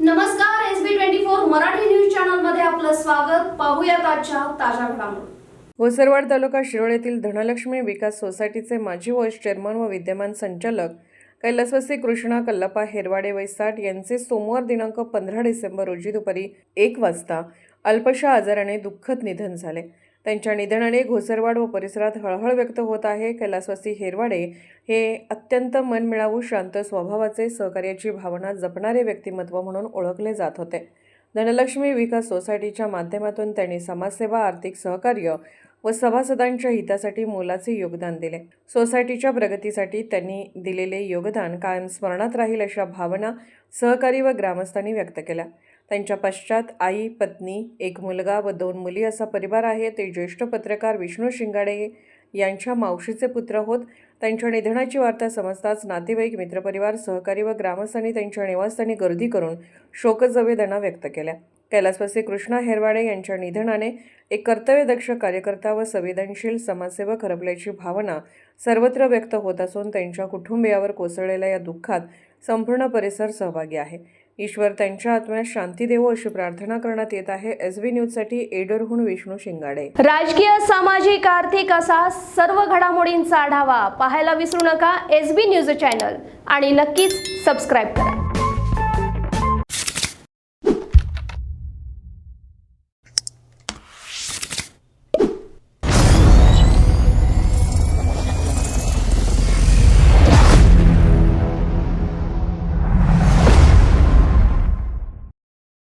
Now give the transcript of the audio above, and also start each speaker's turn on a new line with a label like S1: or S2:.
S1: नमस्कार S B twenty four Marathi news चॅनलमध्ये आपलं स्वागत. पाहूया आजच्या ताज्या घडामोडी.
S2: भोसरवाड तालुका शिरोळ येथील धनलक्ष्मी विकास सोसायटीचे माजी व्हाईस चेअरमन व विद्यमान संचालक कैलासवासी कृष्णा कल्लप्पा हेरवाडे वैसाट यांचे सोमवार दिनांक पंधरा डिसेंबर रोजी दुपारी एक वाजता अल्पशा आजाराने दुःखद निधन झाले. त्यांच्या निधनाने घोसरवाड व परिसरात हळहळ व्यक्त होत आहे. कैलासवासी हेरवाडे हे अत्यंत मनमिळावू शांत स्वभावाचे सहकार्याची भावना जपणारे व्यक्तिमत्व म्हणून ओळखले जात होते. धनलक्ष्मी विकास सोसायटीच्या माध्यमातून त्यांनी समाजसेवा आर्थिक सहकार्य व सभासदांच्या हितासाठी मोलाचे योगदान दिले. सोसायटीच्या प्रगतीसाठी त्यांनी दिलेले योगदान कायम स्मरणात राहील अशा भावना सहकारी व ग्रामस्थांनी व्यक्त केल्या. त्यांच्या पश्चात आई पत्नी एक मुलगा व दोन मुली असा परिवार आहे. ते ज्येष्ठ पत्रकार विष्णू शिंगाडे यांच्या मावशीचे पुत्र होत. त्यांच्या निधनाची वार्ता समजताच नातेवाईक मित्रपरिवार सहकारी व ग्रामस्थांनी त्यांच्या निवासस्थानी गर्दी करून शोकसंवेदना व्यक्त केल्या. कैलासवासी कृष्णा हेरवाडे यांच्या निधनाने एक कर्तव्यदक्ष कार्यकर्ता व संवेदनशील समाजसेवक हरपल्याची भावना सर्वत्र व्यक्त होत असून त्यांच्या कुटुंबियावर कोसळलेल्या या दुःखात संपूर्ण परिसर सहभागी आहे. ईश्वर त्यांच्या आत्म्यात शांती देवो अशी प्रार्थना करण्यात येत आहे. एस बी न्यूजसाठी एडरहून विष्णू शिंगाडे.
S1: राजकीय सामाजिक आर्थिक असा सर्व घडामोडींचा आढावा पाहायला विसरू नका एस बी न्यूज चॅनल आणि नक्कीच सबस्क्राईब करा.